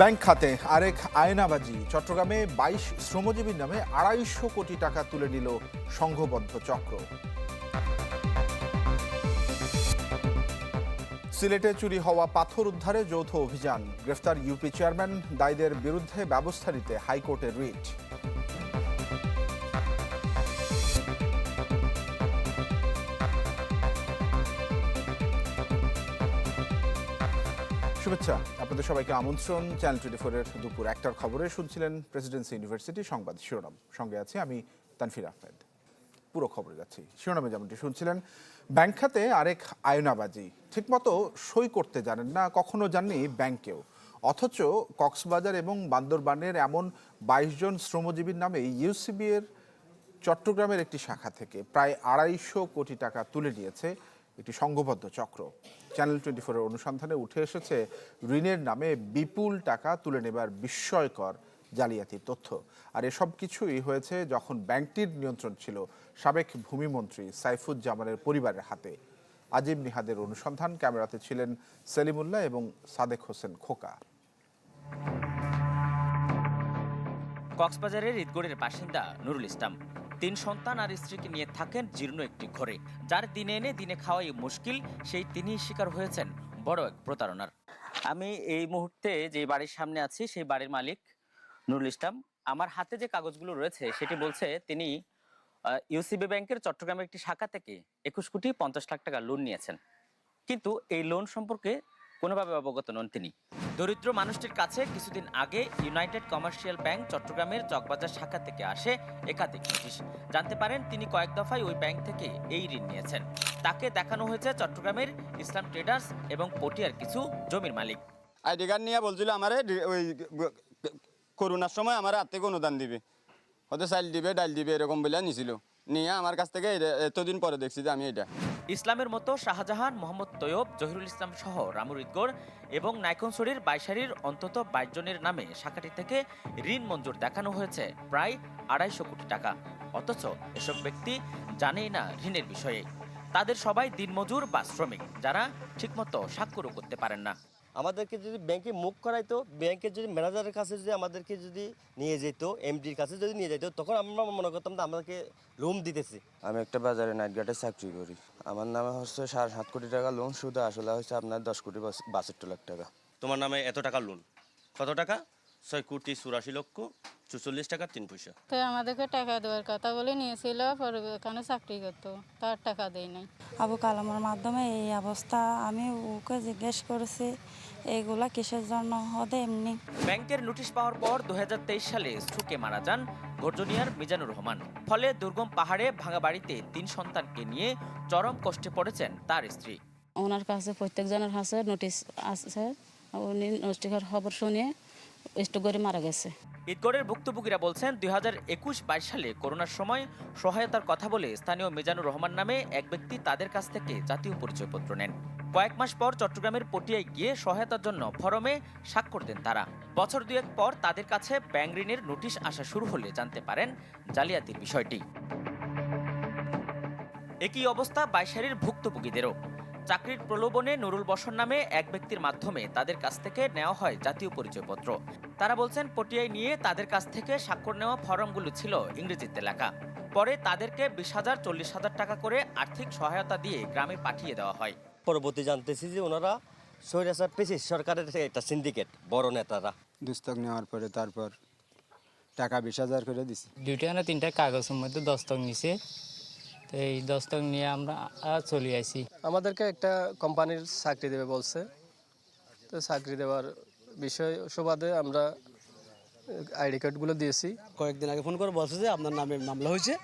Bank খাতে আরেক আয়নাবাজি। চট্টগ্রামে বাইশ শ্রমজীবীর নামে আড়াইশো কোটি টাকা তুলে নিল সংঘবদ্ধ চক্র। সিলেটে চুরি হওয়া পাথর উদ্ধারে যৌথ অভিযান। গ্রেফতার ইউপি চেয়ারম্যান, দায়ীদের বিরুদ্ধে ব্যবস্থা নিতে হাইকোর্টের রিট। শুভেচ্ছা। আপনাদের সবাইকে আমন্ত্রণ। চ্যানেল টোয়েন্টি ফোরের দুপুর একটার খবরে শুনছিলেন প্রেসিডেন্সি ইউনিভার্সিটি সংবাদ শিরোনাম। সঙ্গে আছি আমি তানফির আহমেদ। পুরো খবরে যাচ্ছি। শিরোনামে যেমনটি শুনছিলেন, ব্যাংক খাতে আরেক আয়নাবাজি। ঠিকমতো সই করতে জানেন না, কখনো জাননি ব্যাংকেও। অথচ কক্সবাজার এবং বান্দরবানের এমন বাইশ জন শ্রমজীবীর নামে ইউসিবি এর চট্টগ্রামের একটি শাখা থেকে প্রায় আড়াইশো কোটি টাকা তুলে নিয়েছে একটি সংঘবদ্ধ চক্র। চ্যানেল টোয়েন্টি ফোরের অনুসন্ধানে উঠে এসেছে ঋণের নামে বিপুল টাকা তুলে নেবার বিস্ময়কর জালিয়াতির তথ্য। আর এসব কিছুই হয়েছে যখন ব্যাংকটির নিয়ন্ত্রণ ছিল সাবেক ভূমিমন্ত্রী সাইফুজ্জামানের পরিবারের হাতে। আজিম নিহাদের অনুসন্ধান, ক্যামেরাতে ছিলেন সেলিমুল্লাহ এবং সাদেক হোসেন খোকা। কক্সবাজারের ঈদগড়ের বাসিন্দা নুরুল ইসলাম। তিন সন্তান আর স্ত্রীকে নিয়ে থাকেন জীর্ণ একটি ঘরে। যার দিনে এনে দিনে খাওয়াই মুশকিল, সেই তিনিই শিকার হয়েছেন বড় এক প্রতারণার। আমি এই মুহূর্তে যে বাড়ির সামনে আছি, সেই বাড়ির মালিক নুরুল ইসলাম। আমার হাতে যে কাগজগুলো রয়েছে, সেটি বলছে তিনি ইউসিবি ব্যাংকের চট্টগ্রামের একটি শাখা থেকে একুশ কোটি পঞ্চাশ লাখ টাকা লোন নিয়েছেন। কিন্তু এই লোন সম্পর্কে কোনোভাবে অবগত নন তিনি। দরিদ্র মানুষটির কাছে কিছুদিন আগে ইউনাইটেড কমার্শিয়াল ব্যাংক চট্টগ্রামের চকবাজার শাখা থেকে আসে একাধিক নোটিশ। জানতে পারেন, তিনি কয়েক দফায় ওই ব্যাংক থেকে এই ঋণ নিয়েছেন। তাকে দেখানো হয়েছে চট্টগ্রামের ইসলাম ট্রেডার্স এবং পটিয়ার কিছু জমির মালিক। আইডি কার্ড নিয়ে বলছিল আমারে ওই করোনার সময় আমার থেকে অনুদান দিবে। হয়তো চাইল দিবে, ডাইল দিবে, এরকম বলে নিছিল। নিয়ে আমার কাছ থেকে এতদিন পরে দেখছি যে আমি এটা। ইসলামের মতো শাহজাহান, মোহাম্মদ তৈয়ব, জহিরুল ইসলাম সহ রামুর ইদগড় এবং নাইকনসরির বাইশারির অন্তত বাইশ জনের নামে শাখাটি থেকে ঋণ মঞ্জুর দেখানো হয়েছে, প্রায় আড়াইশো কোটি টাকা। অথচ এসব ব্যক্তি জানেই না ঋণের বিষয়ে। তাদের সবাই দিনমজুর বা শ্রমিক, যারা ঠিকমতো স্বাক্ষরও করতে পারেন না। আমাদেরকে যদি ব্যাংকে মুখ করাইতো ব্যাংকের যদি ম্যানেজারের কাছে যদি আমাদেরকে যদি নিয়ে যেত এমডির কাছে যদি নিয়ে যেত তখন আমরা মনে করতাম যে আমাদেরকে লোন দিতেছে। আমি একটা বাজারে নাইট গার্ডে চাকরি করি। আমার নামে হচ্ছে সাড়ে সাত কোটি টাকা লোন শুধু আসলে হচ্ছে আপনার দশ কোটি বাষট্টি লাখ টাকা। তোমার নামে এত টাকা লোন কত টাকা? ছয় কোটি চুরাশি লক্ষ চুচল্লিশ টাকা তিন পয়সা। তো আমাদেরকে টাকা দেওয়ার কথা বলে নিয়েছিল পরে ওখানে চাকরি করতো তার টাকা দেয় নাই। আবু কালামের মাধ্যমে এই অবস্থা আমি ওকে জিজ্ঞেস করেছি এইগুলা কিসের জন্য হবে এমনি? ব্যাংকের নোটিশ পাওয়ার পর দুহাজার তেইশ সালে স্ট্রোকে মারা যান গর্জনিয়ার মিজানুর রহমান। ফলে দুর্গম পাহাড়ে ভাঙা বাড়িতে তিন সন্তানকে নিয়ে চরম কষ্টে পড়েছেন তার স্ত্রী। ওনার কাছে প্রত্যেকজনের কাছে নোটিশ আছে। উনি নোটিশের খবর শুনে স্ট্রোক করে মারা গেছে। ঈদগড়ের ভুক্তভোগীরা বলছেন দুই হাজার একুশ বাইশ সালে করোনার সময় সহায়তার কথা বলে স্থানীয় মিজানুর রহমান নামে এক ব্যক্তি তাদের কাছ থেকে জাতীয় পরিচয়পত্র নেন। কয়েক মাস পর চট্টগ্রামের পটিয়ায় গিয়ে সহায়তার জন্য ফরমে স্বাক্ষর দেন তারা। বছর দুয়েক পর তাদের কাছে ব্যাংক ঋণের নোটিশ আসা শুরু হলে জানতে পারেন জালিয়াতির বিষয়টি। একই অবস্থা বাইশারির ভুক্তভোগীদেরও। চাকরির প্রলোভনে নুরুল বসর নামে এক ব্যক্তির মাধ্যমে তাদের কাছ থেকে নেওয়া হয় জাতীয় পরিচয়পত্র। তারা বলছেন, পটিয়ায় নিয়ে তাদের কাছ থেকে স্বাক্ষর নেওয়া ফরমগুলো ছিল ইংরেজিতে লেখা। পরে তাদেরকে বিশ হাজার চল্লিশ হাজার টাকা করে আর্থিক সহায়তা দিয়ে গ্রামে পাঠিয়ে দেওয়া হয়। পরবর্তী জানতেছি যে ওনারা সৈরাসার পেশি সরকারের একটা সিন্ডিকেট বড় নেতারা। দুস্তক নেওয়ার পরে তারপর টাকা বিশ হাজার করে দিছি। দুইটা না তিনটা কাগজের মধ্যে দস্তক নিছে। তো এই দস্তক নিয়ে আমরা চলে আসি আমাদেরকে একটা কোম্পানির চাকরি দেবে বলছে। তো চাকরি দেওয়ার বিষয় সুবাদে আমরা আইডি কার্ডগুলো দিয়েছি। কয়েকদিন আগে ফোন করে বলছে যে আপনার নামে মামলা হয়েছে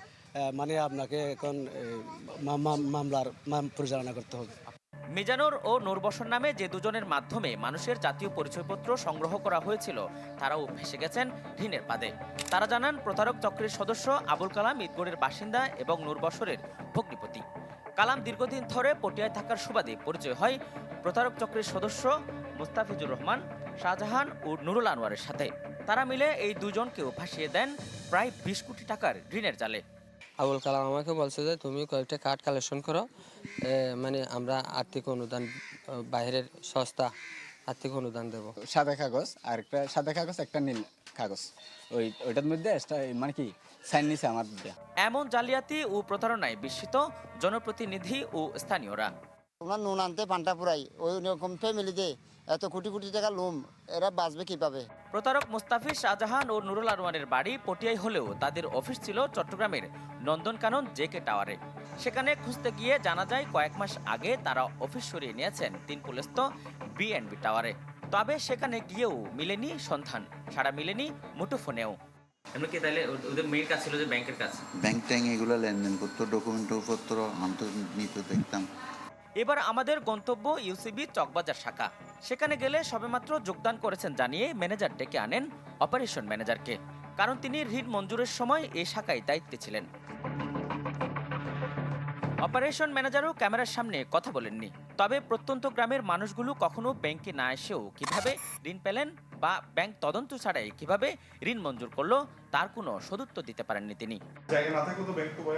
মানে আপনাকে এখন মামলার মাম- পরিচালনা করতে হবে। মিজানুর ও নূরবসর নামে যে দুজনের মাধ্যমে মানুষের জাতীয় পরিচয়পত্র সংগ্রহ করা হয়েছিল, তারাও ভেসে গেছেন ঋণের পাদে। তারা জানান, প্রতারক চক্রের সদস্য আবুল কালাম ঈদগড়ের বাসিন্দা এবং নূরবসরের ভগ্নিপতি। কালাম দীর্ঘদিন ধরে পটিয়ায় থাকার সুবাদে পরিচয় হয় প্রতারক চক্রের সদস্য মুস্তাফিজুর রহমান, শাহজাহান ও নুরুল আনোয়ারের সাথে। তারা মিলে এই দুজনকেও ভাসিয়ে দেন প্রায় বিশ কোটি টাকার ঋণের জালে। আবুল কালাম আমাকে বলছে যে তুমি কয়েকটা কার্ড কালেকশন করো। মানে আমরা আর্থিক অনুদান বাইরের সংস্থা আর্থিক অনুদান দেবো। সাদা কাগজ আর একটা সাদা কাগজ একটা নীল কাগজ। ওই ওইটার মধ্যে মানে কি সাইন নিছে আমার দিয়ে এমন জালিয়াতি ও প্রতারণায় বিস্মিত জনপ্রতিনিধি ও স্থানীয়রা। তোমরা নুন আনতে পান্তা পুরাই ওই রকম ফ্যামিলিতে এত কোটি কোটি টাকা লোম এরা বাঁচবে কীভাবে? প্রতারক মুস্তাফিজ শাহজাহান ও নুরুল আনোয়ারের বাড়ি পটিয়াই হলেও তাদের অফিস ছিল চট্টগ্রামের নন্দনকানন জেকে টাওয়ারে। সেখানে খুঁজতে গিয়ে জানা যায় কয়েক মাস আগে তারা অফিস সরিয়ে নিয়েছেন তিন পুলিশত বিএনবি টাওয়ারে। তবে সেখানে গিয়েও মিলেনি সন্ধান সারা মিলেনি মুঠোফোনেও এমনকি তাহলে ওদের মেইন কাজ ছিল যে ব্যাংকের কাজ? ব্যাংক ট্যাঙ্ক এগুলো লেনদেন করতো ডকুমেন্ট পত্র আনতো নিত দেখতাম। এবার আমাদের গন্তব্য ইউসিবি চকবাজার শাখা। সেখানে গেলে সবেমাত্র যোগদান করেছেন জানিয়ে ম্যানেজার ডেকে আনেন অপারেশন ম্যানেজারকে। কারণ তিনি ঋণ মঞ্জুরের সময় এই শাখায় দায়িত্বে ছিলেন। অপারেশন ম্যানেজারও ক্যামেরার সামনে কথা বলেননি। তবে প্রত্যন্ত গ্রামের মানুষগুলো কখনো ব্যাংকে না এসেও কীভাবে ঋণ পেলেন বা ব্যাংক তদন্ত ছাড়াই কীভাবে ঋণ মঞ্জুর করল, তার কোনো সদুত্তর দিতে পারেননি তিনি। জায়গা না থাকলে তো ব্যাংক তো ভাই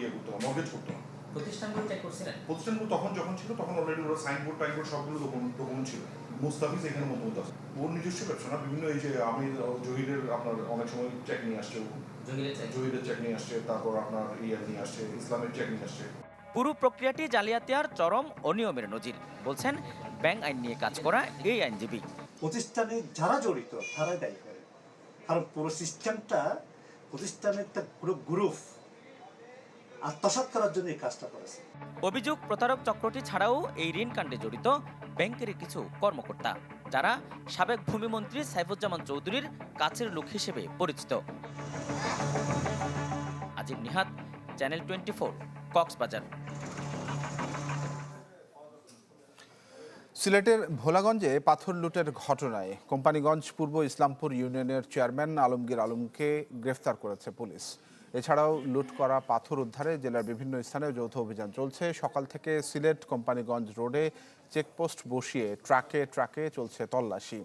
ইয়ে করতো মর্গেজ করতো প্রতিষ্ঠানগুলো চেক করছিলেন প্রতিষ্ঠানগুলো তখন যখন ছিল তখন অলরেডি ওরা সাইনবোর্ড টাইনবোর্ড সবগুলো ডকুমেন্ট ছিল। মুস্তাফিজ এখানে মতো আছে। ওর নিজস্ব ব্যবসা না বিভিন্ন এই যে আমি জহিরের আপনার অনেক সময় চেক নিয়ে আসছে জহিরের চেক নিয়ে আসছে তারপর আপনার ইয়ে নিয়ে আসছে ইসলামের চেক নিয়ে আসছে। পুরো প্রক্রিয়াটি জালিয়াতিয়ার চরম অনিয়মের নজির বলছেন ব্যাংক আইন নিয়ে কাজ করা এই আইনজীবী। প্রতিষ্ঠানে যারা জড়িত তারাই দায়ী করে। কারণ পুরো সিস্টেমটা প্রতিষ্ঠানের একটা পুরো গ্রুপ আত্মসাৎ করার জন্য এই কাজটা করেছে। অভিযোগ প্রতারক চক্রটি ছাড়াও এই ঋণ কাণ্ডে জড়িত ব্যাংকের কিছু কর্মকর্তা যারা সাবেক ভূমিমন্ত্রী সাইফুজ্জামান চৌধুরীর কাছের লোক হিসেবে পরিচিত। Ajib Nihat channel twenty four Cox's Bazar. সিলেটের ভোলাগঞ্জে পাথর লুটের ঘটনায় কোম্পানিগঞ্জ পূর্ব ইসলামপুর ইউনিয়নের চেয়ারম্যান আলমগীর আলমকে গ্রেফতার করেছে পুলিশ। এছাড়াও লুট করা পাথর উদ্ধারে জেলার বিভিন্ন স্থানে যৌথ অভিযান চলছে। সকাল থেকে সিলেট কোম্পানিগঞ্জ রোডে চেকপোস্ট বসিয়ে ট্রাকে ট্রাকে চলছে তল্লাশি।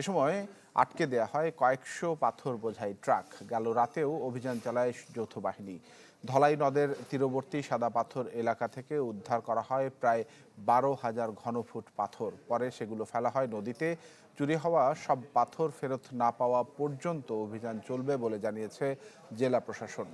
এ সময় আটকে দেয়া হয় কয়েকশো পাথর বোঝাই ট্রাক। গেল রাতেও অভিযান চালায় যৌথ বাহিনী। ধলাই নদের তীরবর্তী সাদা পাথর এলাকা থেকে উদ্ধার করা হয় প্রায় বারো হাজার ঘনফুট পাথর। পরে সেগুলো ফেলা হয় নদীতে। চুরি হওয়া সব পাথর ফেরত না পাওয়া পর্যন্ত অভিযান চলবে বলে জানিয়েছে জেলা প্রশাসন।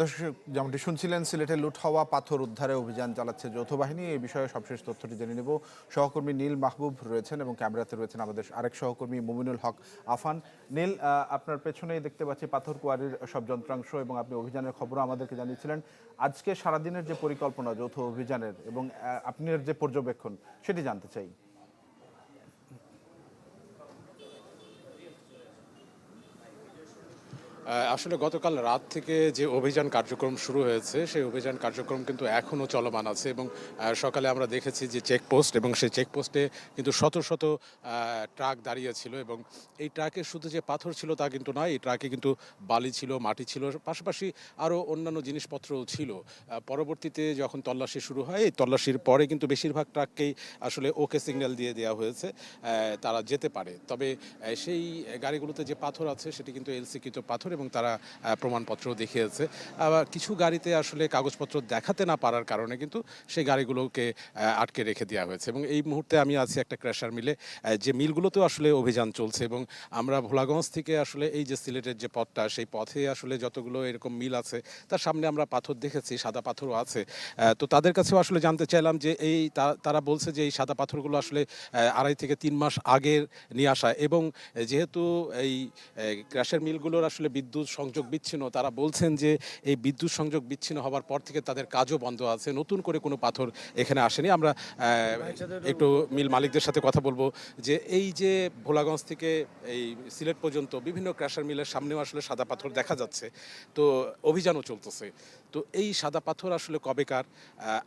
দর্শক, যেমনটি শুনছিলেন, সিলেটে লুট হওয়া পাথর উদ্ধারে অভিযান চালাচ্ছে যৌথ বাহিনী। এই বিষয়ে সবশেষ তথ্যটি জেনে নেব। সহকর্মী নীল মাহবুব রয়েছেন এবং ক্যামেরাতে রয়েছেন আমাদের আরেক সহকর্মী মুমিনুল হক আফান। নীল আপনার পেছনেই দেখতে পাচ্ছি পাথর কুয়ারির সব যন্ত্রাংশ এবং আপনি অভিযানের খবরও আমাদেরকে জানিয়েছিলেন। আজকে সারাদিনের যে পরিকল্পনা যৌথ অভিযানের এবং আপনার যে পর্যবেক্ষণ, সেটি জানতে চাই। আসলে গতকাল রাত থেকে যে অভিযান কার্যক্রম শুরু হয়েছে, সেই অভিযান কার্যক্রম কিন্তু এখনও চলমান আছে এবং সকালে আমরা দেখেছি যে চেকপোস্ট এবং সেই চেকপোস্টে কিন্তু শত শত ট্রাক দাঁড়িয়ে ছিল এবং এই ট্রাকে শুধু যে পাথর ছিল তা কিন্তু নয়, এই ট্রাকে কিন্তু বালি ছিল, মাটি ছিল, পাশাপাশি আরও অন্যান্য জিনিসপত্রও ছিল। পরবর্তীতে যখন তল্লাশি শুরু হয়, এই তল্লাশির পরে কিন্তু বেশিরভাগ ট্রাককেই আসলে ওকে সিগন্যাল দিয়ে দেওয়া হয়েছে তারা যেতে পারে। তবে সেই গাড়িগুলোতে যে পাথর আছে, সেটি কিন্তু এলসিকৃত পাথর এবং তারা প্রমাণপত্র দেখিয়েছে। আবার কিছু গাড়িতে আসলে কাগজপত্র দেখাতে না পারার কারণে কিন্তু সেই গাড়িগুলোকে আটকে রেখে দেওয়া হয়েছে। এবং এই মুহূর্তে আমি আছি একটা ক্র্যাশার মিলে যে মিলগুলোতেও আসলে অভিযান চলছে এবং আমরা ভোলাগঞ্জ থেকে আসলে এই যে সিলেটের যে পথটা, সেই পথে আসলে যতগুলো এরকম মিল আছে, তার সামনে আমরা পাথর দেখেছি, সাদা পাথরও আছে। তো তাদের কাছেও আসলে জানতে চাইলাম যে এই তারা বলছে যে এই সাদা পাথরগুলো আসলে আড়াই থেকে তিন মাস আগের নিয়ে আসা এবং যেহেতু এই ক্র্যাশের মিলগুলোর আসলে বিদ্যুৎ সংযোগ বিচ্ছিন্ন। তারা বলছেন যে এই বিদ্যুৎ সংযোগ বিচ্ছিন্ন হওয়ার পর থেকে তাদের কাজও বন্ধ আছে। নতুন করে কোনো পাথর এখানে আসেনি। আমরা একটু মিল মালিকদের সাথে কথা বলব যে এই যে ভোলাগঞ্জ থেকে এই সিলেট পর্যন্ত বিভিন্ন ক্র্যাশার মিলের সামনেও আসলে সাদা পাথর দেখা যাচ্ছে। তো অভিযানও চলতেছে। তো এই সাদা পাথর আসলে কবেকার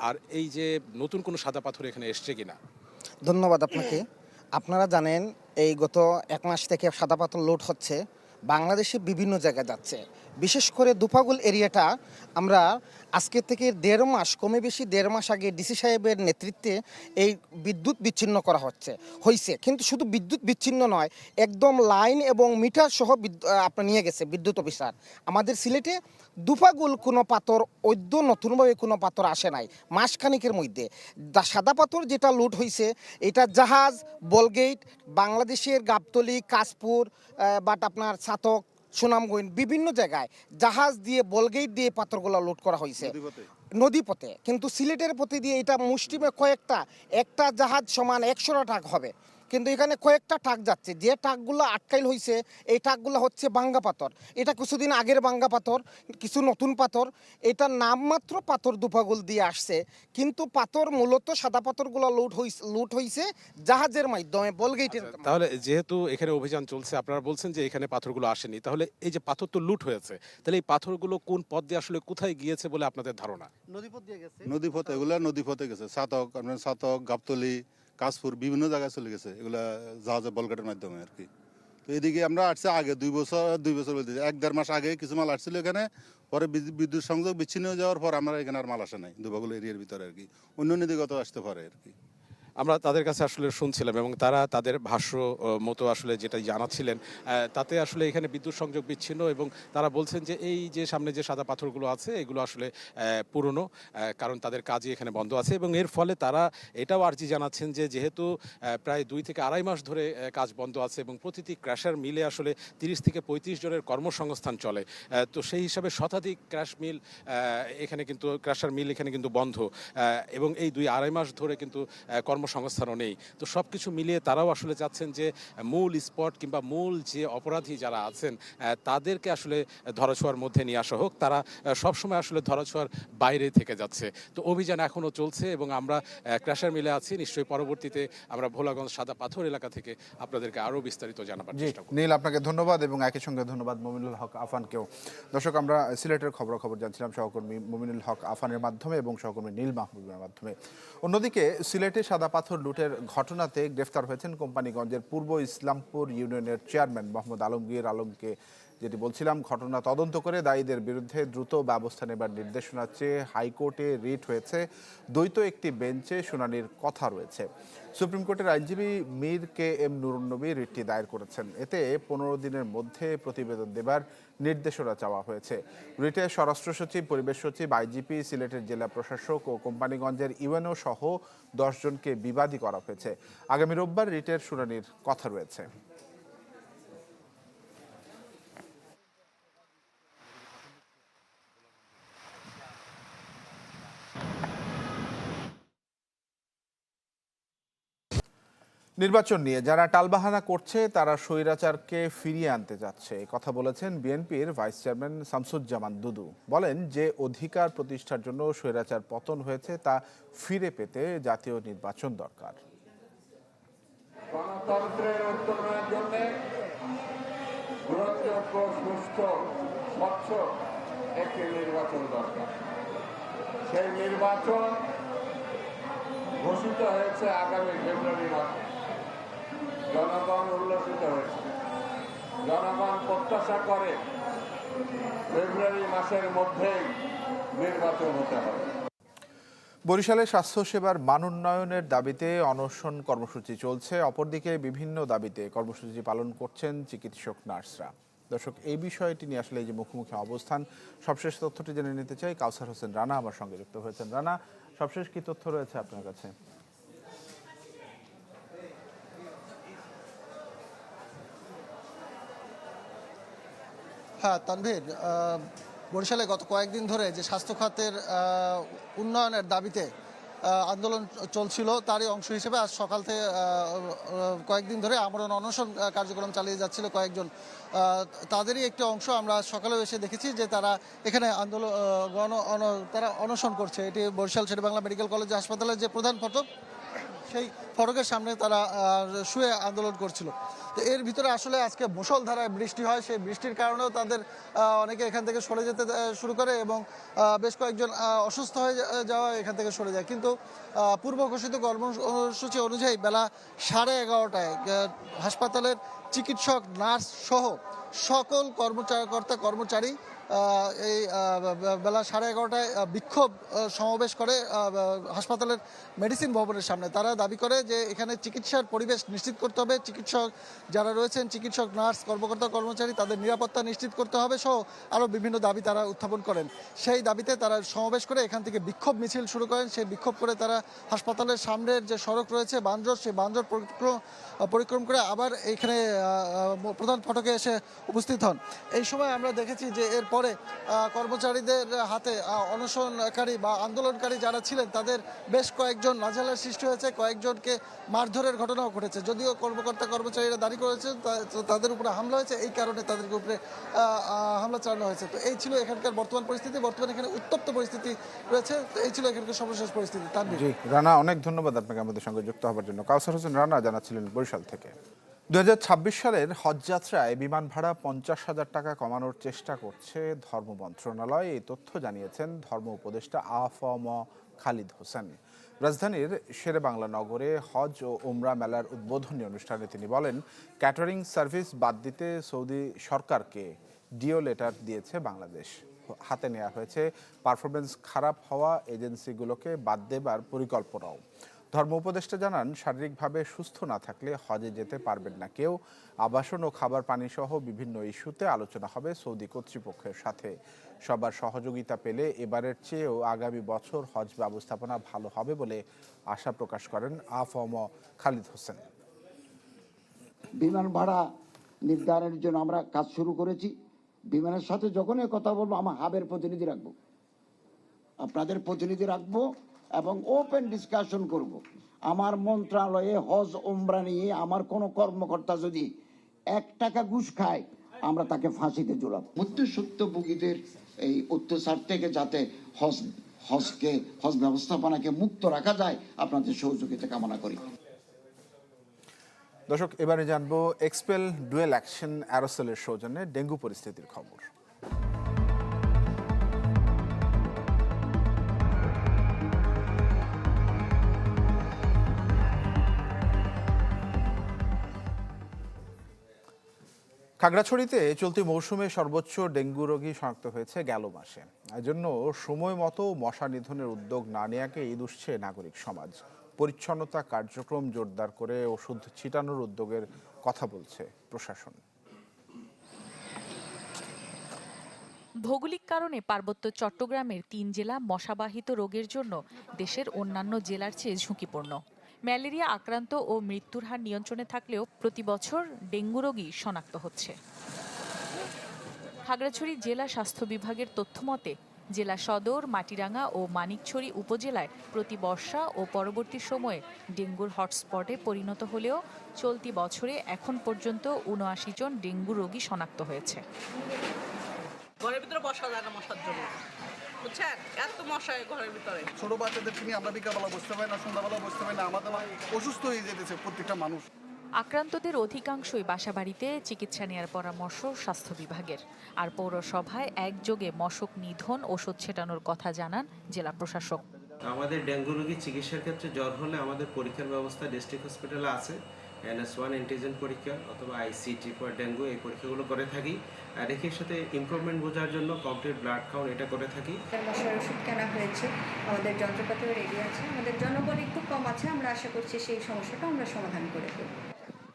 আর এই যে নতুন কোনো সাদা পাথর এখানে এসছে কিনা? ধন্যবাদ আপনাকে। আপনারা জানেন এই গত এক মাস থেকে সাদা পাথর লোড হচ্ছে। বাংলাদেশে বিভিন্ন জায়গায় যাচ্ছে। বিশেষ করে দুপাগুল এরিয়াটা আমরা আজকে থেকে দেড় মাস, কমে বেশি দেড় মাস আগে ডিসি সাহেবের নেতৃত্বে এই বিদ্যুৎ বিচ্ছিন্ন করা হচ্ছে হয়েছে কিন্তু শুধু বিদ্যুৎ বিচ্ছিন্ন নয়, একদম লাইন এবং মিটার সহ আপনার নিয়ে গেছে বিদ্যুৎ অফিসার। আমাদের সিলেটে দুপাগুল কোনো পাথর, অদ্য নতুনভাবে কোনো পাথর আসে নাই, মাসখানিকের মধ্যে। সাদা পাথর যেটা লুট হয়েছে এটা জাহাজ বলগেট বাংলাদেশের গাবতলি, কাশপুর বাট আপনার ছাতক সুনামগঞ্জ বিভিন্ন জায়গায় জাহাজ দিয়ে বলগেট দিয়ে পাথরগুলো লোড করা হয়েছে নদীপথে? কিন্তু সিলেটের পথে দিয়ে এটা মুষ্টিমে কয়েকটা একটা জাহাজ সমান একশোটা টাকা হবে। কিন্তু এখানে কয়েকটা টাক যাচ্ছে। যে টাকগুলো আটকাইল হয়েছে এই টাকগুলো হচ্ছে বাঙ্গা পাথর। এটা কিছুদিন আগের বাঙ্গা পাথর কিছু নতুন পাথর। এটা নামমাত্র পাথর দুপাগুল দিয়ে আসছে। কিন্তু পাথর মূলত সাদা পাথরগুলো লুট হইছে লুট হয়েছে জাহাজের মাধ্যমে বলগেটের তাহলে যেহেতু এখানে অভিযান চলছে আপনারা বলছেন যে এখানে পাথরগুলো আসেনি। তাহলে এই যে পাথর তো লুট হয়েছে তাহলে এই পাথরগুলো কোন পথ দিয়ে আসলে কোথায় গিয়েছে বলে আপনাদের ধারণা? নদীপথ দিয়ে গেছে? নদীপথে এগুলা নদীপথে গেছে। সাতক সাতক গাবতলি কাশপুর বিভিন্ন জায়গায় চলে গেছে, এগুলা জাহাজে বলগাটের মাধ্যমে আর কি। তো এদিকে আমরা আসছে আগে দুই বছর দুই বছর বলতে এক দেড় মাস আগে কিছু মাল আসছিল এখানে, পরে বিদ্যুৎ- বিদ্যুৎ সংযোগ বিচ্ছিন্ন হয়ে যাওয়ার পর আমরা এখানে আর মাল আসে নাই, দুবাগুলো এরিয়ার ভিতরে আর কি। অন্য নদীগত আসতে পারে আর কি। আমরা তাদের কাছে আসলে শুনছিলাম এবং তারা তাদের ভাষ্য মতো আসলে যেটা জানাচ্ছিলেন তাতে আসলে এখানে বিদ্যুৎ সংযোগ বিচ্ছিন্ন এবং তারা বলছেন যে এই যে সামনে যে সাদা পাথরগুলো আছে এগুলো আসলে পুরনো কারণ তাদের কাজই এখানে বন্ধ আছে এবং এর ফলে তারা এটাও আর্জি জানাচ্ছেন যে যেহেতু প্রায় দুই থেকে আড়াই মাস ধরে কাজ বন্ধ আছে এবং প্রতিটি ক্র্যাশার মিলে আসলে তিরিশ থেকে পঁয়ত্রিশ জনের কর্মসংস্থান চলে তো সেই হিসাবে শতাধিক ক্র্যাশ মিল এখানে কিন্তু ক্র্যাশার মিল এখানে কিন্তু বন্ধ এবং এই দুই আড়াই মাস ধরে কিন্তু আহ, কর্মসংস্থানও নেই। তো সব কিছু মিলিয়ে তারাও আসলে চাচ্ছেন যে মূল স্পট কিংবা মূল যে অপরাধী যারা আছেন তাদেরকে আসলে ধরাছোঁয়ার মধ্যে নিয়ে আসা হোক। তারা সবসময় আসলে ধরাছোঁয়ার বাইরে থেকে যাচ্ছে। তো অভিযান এখনও চলছে এবং আমরা ক্র্যাশার মিলে আছি। নিশ্চয়ই পরবর্তীতে আমরা ভোলাগঞ্জ সাদা পাথর এলাকা থেকে আপনাদেরকে আরও বিস্তারিত জানাবার চেষ্টা করব। নীল আপনাকে ধন্যবাদ এবং একই সঙ্গে ধন্যবাদ মমিনুল হক আফানকেও। দর্শক আমরা সিলেটের খবরাখবর জানছিলাম সহকর্মী মমিনুল হক আফানের মাধ্যমে এবং সহকর্মী নীল মাহবুবের মাধ্যমে। অন্যদিকে সিলেটে সাদা পাথর লুটের ঘটনাতে গ্রেফতার হয়েছেন কোম্পানিগঞ্জের পূর্ব ইসলামপুর ইউনিয়নের চেয়ারম্যান মোহাম্মদ আলমগীর আলমকে। যেটি বলছিলাম, ঘটনা তদন্ত করে দায়ীদের বিরুদ্ধে দ্রুত ব্যবস্থা নেবার নির্দেশনা চেয়ে হাইকোর্টে রিট হয়েছে। দ্বৈত একটি বেঞ্চে শুনানির কথা রয়েছে। সুপ্রিম কোর্টের আইনজীবী মীর কে এম নুরুন্নবী রিটটি দায়ের করেছেন। এতে পনেরো দিনের মধ্যে প্রতিবেদন দেবার নির্দেশনা চাওয়া হয়েছে। রিটে স্বরাষ্ট্র সচিব, পরিবেশ সচিব, আইজিপি, সিলেটের জেলা প্রশাসক ও কোম্পানিগঞ্জের ইউএনও সহ দশজনকে বিবাদী করা হয়েছে। আগামী রোববার রিটের শুনানির কথা রয়েছে। নির্বাচন নিয়ে যারা টালবাহানা করছে, তারা স্বৈরাচারকে ফিরিয়ে আনতে যাচ্ছে। কথা বলেছেন বিএনপির ভাইস চেয়ারম্যান শামসুজ্জামান দুদু। বলেন যে অধিকার প্রতিষ্ঠার জন্য স্বৈরাচার পতন হয়েছে, তা ফিরে পেতে জাতীয় নির্বাচন দরকার। নির্বাচন ঘোষিত হয়েছে আগামী ফেব্রুয়ারি মাসে। জনগণ উল্লসিত হয়েছে। জনগণ প্রত্যাশা করে ফেব্রুয়ারি মাসের মধ্যেই নির্বাচন হতে হবে। বরিশালে স্বাস্থ্যসেবার মান উন্নয়নের দাবিতে অনশন কর্মসূচি চলছে। অপরদিকে বিভিন্ন দাবিতে কর্মসূচি পালন করছেন চিকিৎসক নার্সরা। দর্শক, এই বিষয়টি নিয়ে আসলে এই যে মুখোমুখি অবস্থান, সবশেষ তথ্যটি জেনে নিতে চাই কাউসার হোসেন রানা আমার সঙ্গে যুক্ত হয়েছেন। রানা, সবশেষ কি তথ্য রয়েছে আপনার কাছে? হ্যাঁ তানভীর বরিশালে গত কয়েকদিন ধরে যে স্বাস্থ্য খাতের উন্নয়নের দাবিতে আন্দোলন চলছিল, তারই অংশ হিসেবে আজ সকাল থেকে কয়েকদিন ধরে আমরণ অনশন কার্যক্রম চালিয়ে যাচ্ছিল কয়েকজন। তাদেরই একটি অংশ আমরা সকালেও এসে দেখেছি যে তারা এখানে আন্দোলন গণ তারা অনশন করছে। এটি বরিশাল শেরেবাংলা মেডিকেল কলেজ হাসপাতালের যে প্রধান ফটক সেই ফটকের সামনে তারা শুয়ে আন্দোলন করছিল। তো এর ভিতরে আসলে আজকে মুষলধারায় বৃষ্টি হয়, সেই বৃষ্টির কারণেও তাদের অনেকে এখান থেকে সরে যেতে শুরু করে এবং বেশ কয়েকজন অসুস্থ হয়ে যাওয়া এখান থেকে সরে যায়। কিন্তু পূর্ব ঘোষিত কর্মসূচি অনুযায়ী বেলা সাড়ে এগারোটায় হাসপাতালের চিকিৎসক, নার্স সহ সকল কর্মচারী কর্মচারী এই বেলা সাড়ে এগারোটায় বিক্ষোভ সমাবেশ করে হাসপাতালের মেডিসিন ভবনের সামনে। তারা দাবি করে যে এখানে চিকিৎসার পরিবেশ নিশ্চিত করতে হবে। চিকিৎসক যারা রয়েছেন চিকিৎসক নার্স কর্মকর্তা কর্মচারী তাদের নিরাপত্তা নিশ্চিত করতে হবে সহ আরও বিভিন্ন দাবি তারা উত্থাপন করেন। সেই দাবিতে তারা সমাবেশ করে এখান থেকে বিক্ষোভ মিছিল শুরু করেন। সেই বিক্ষোভ করে তারা হাসপাতালের সামনের যে সড়ক রয়েছে বানজর সেই বানজর পরিক্রম পরিক্রম করে আবার আহ, প্রধান ফটকে এসে উপস্থিত হন। এই সময় আমরা দেখেছি যে এরপরে আহ, কর্মচারীদের হাতে অনশনকারী বা আন্দোলনকারী যারা ছিলেন তাদের বেশ কয়েকজন নাজেহালের সৃষ্টি হয়েছে কয়েকজনকে মারধরের ঘটনাও ঘটেছে। যদিও কর্মকর্তা কর্মচারীরা দাঁড়ি করেছেন তাদের উপরে হামলা হয়েছে এই কারণে তাদের উপরে হামলা চালানো হয়েছে। তো এই ছিল এখানকার বর্তমান পরিস্থিতি বর্তমানে এখানে উত্তপ্ত পরিস্থিতি রয়েছে তো এই ছিল এখানকার সর্বশেষ পরিস্থিতি। জি রানা অনেক ধন্যবাদ আপনাকে আমাদের সঙ্গে যুক্ত হওয়ার জন্য। কাউসার হোসেন রানা জানাচ্ছিলেন বরিশাল থেকে। দু হাজার ছাব্বিশ সালের হজযাত্রায় বিমান ভাড়া পঞ্চাশ হাজার টাকা কমানোর চেষ্টা করছে ধর্ম মন্ত্রণালয়। এই তথ্য জানিয়েছেন ধর্ম উপদেষ্টা আফম খালিদ হোসেন। রাজধানীর শেরেবাংলা নগরে হজ ও উমরা মেলার উদ্বোধনী অনুষ্ঠানে তিনি বলেন, ক্যাটারিং সার্ভিস বাদ দিতে সৌদি সরকারকে ডিও লেটার দিয়েছে বাংলাদেশ। হাতে নেওয়া হয়েছে পারফরমেন্স খারাপ হওয়া এজেন্সিগুলোকে বাদ দেবার পরিকল্পনাও। ধর্ম উপদেষ্টা জানান, শারীরিকভাবে সুস্থ না থাকলে হজে যেতে পারবেন না কেউ। আবাসন ও খাবার পানি সহ বিভিন্ন ইস্যুতে আলোচনা হবে সৌদি কর্তৃপক্ষের সাথে। সবার সহযোগিতা পেলে এবারের চেয়েও আগামী বছর হজ ব্যবস্থাপনা ভালো হবে বলে আশা প্রকাশ করেন আফম খালিদ হোসেন। বিমান ভাড়া নির্ধারণের জন্য আমরা কাজ শুরু করেছি। বিমানের সাথে যখনই কথা বলব, আমার হাবের প্রতিনিধি রাখব। আপনাদের প্রতিনিধি রাখব এবং ওপেন ডিসকাশন করব। আমার মন্ত্রণালয়ে হজ ওমরা নিয়ে আমার কোনো কর্মকর্তা যদি এক টাকা ঘুষ খায় আমরা তাকে ফাঁসিতে জোড়াব মধ্যসত্যভোগীদের এই অত্যাচার থেকে যাতে হজ হজকে হজ ব্যবস্থাপনাকে মুক্ত রাখা যায় আপনাদের সহযোগিতা কামনা করি। দর্শক এবারে জানব এক্সপেল ডুয়েল অ্যাকশন অ্যারোসেলের সৌজন্যে ডেঙ্গু পরিস্থিতির খবর। খাগড়াছড়িতে চলতি মৌসুমে সর্বোচ্চ ডেঙ্গু রোগী শনাক্ত হয়েছে গেল মাসে। এজন্য সময় মতো মশা নিধনের উদ্যোগ না নেওয়াকেই দুষছে নাগরিক সমাজ। পরিচ্ছন্নতা কার্যক্রম জোরদার করে ওষুধ ছিটানোর উদ্যোগের কথা বলছে প্রশাসন। ভৌগোলিক কারণে পার্বত্য চট্টগ্রামের তিন জেলা মশাবাহিত রোগের জন্য দেশের অন্যান্য জেলার চেয়ে ঝুঁকিপূর্ণ। ম্যালেরিয়া, আক্রান্ত ও মৃত্যুর হার নিয়ন্ত্রণে থাকলেও প্রতি বছর ডেঙ্গু রোগী শনাক্ত হচ্ছে। খাগড়াছড়ি জেলা স্বাস্থ্য বিভাগের তথ্য মতে, জেলা সদর, মাটিরাঙ্গা ও মানিকছড়ি উপজেলায় প্রতি বর্ষা ও পরবর্তী সময়ে ডেঙ্গুর হটস্পটে পরিণত হলেও চলতি বছরে এখন পর্যন্ত উনআশি জন ডেঙ্গু রোগী শনাক্ত হয়েছে। ঘরের ভিতরে বসা যায় না, মশার জন্য বুঝছেন? এত মশা ঘরের ভিতরে। ছোট বাচ্চাদেরকে নিয়ে আমরা বিকালবেলা বসতে পারি না সন্ধ্যাবেলা বসতে পারি না আমাদের অসুস্থ হয়ে যেতেছে প্রত্যেকটা মানুষ। আক্রান্তদের অধিকাংশই বাসাবাড়িতে চিকিৎসা নেওয়ার পরামর্শ স্বাস্থ্য বিভাগের। আর পৌরসভায় একযোগে মশক নিধন ওষুধ ছেটানোর কথা জানান জেলা প্রশাসক। আমাদের ডেঙ্গু রোগী চিকিৎসার ক্ষেত্রে জ্বর হলে আমাদের পরীক্ষার ব্যবস্থা ডিস্ট্রিক্ট হসপিটালে আছে। এনএস ওয়ান অ্যান্টিজেন পরীক্ষা অথবা আইসিটি ফর ডেঙ্গু এই পরীক্ষাগুলো করে থাকি। আর এর সাথে ইমপ্রুভমেন্ট বোঝার জন্য কমপ্লিট ব্লাড কাউন্ট এটা করে থাকি। মশার ওষুধ কেনা হয়েছে। আমাদের যন্ত্রপাতিও রেডি আছে। আমাদের জনবল একটু কম আছে। আমরা আশা করছি সেই সমস্যাটা আমরা সমাধান করে দেবো।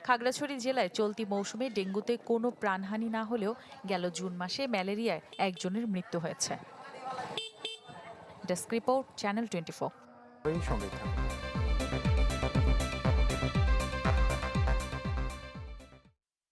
খাগড়াছড়ি জেলায় চলতি মৌসুমে ডেঙ্গুতে কোনো প্রাণহানি না হলেও গেল জুন মাসে ম্যালেরিয়ায় একজনের মৃত্যু হয়েছে। ডেস্ক রিপোর্ট চ্যানেল টোয়েন্টি থাকুন।